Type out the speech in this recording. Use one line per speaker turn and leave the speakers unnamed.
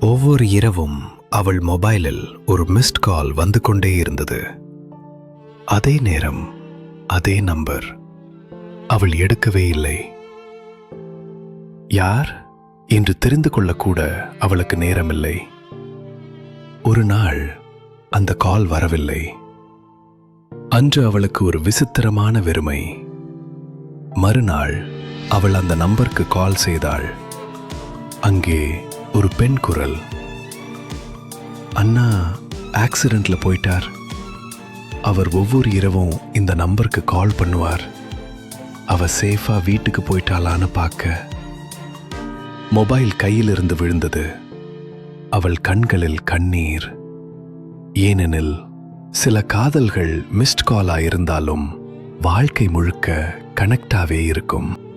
ஒவ்வொரு இரவும் அவள் மொபைலில் ஒரு மிஸ்ட் கால் வந்து கொண்டே இருந்தது. அதே நேரம் அதே நம்பர். அவள் எடுக்கவே இல்லை. யார்? என்று தெரிந்து கொள்ளக்கூட அவளுக்கு நேரமில்லை. ஒரு நாள் அந்த கால் வரவில்லை. அன்று அவளுக்கு ஒரு விசித்திரமான வெறுமை. மறுநாள் அவள் அந்த நம்பருக்கு கால் செய்தாள். அங்கே ஒரு பெண் குரல். அண்ணா ஆக்சிடென்ட்ல போயிட்டார். அவர் ஒவ்வொரு இரவும் இந்த நம்பருக்கு கால் பண்ணுவார். அவ சேஃபா வீட்டுக்கு போயிட்டாளான்னு பார்க்க. மொபைல் கையிலிருந்து விழுந்தது. அவள் கண்களில் கண்ணீர். ஏனெனில் சில காதல்கள் மிஸ்ட் காலா இருந்தாலும் வாழ்க்கை முழுக்க கனெக்டாவே இருக்கும்.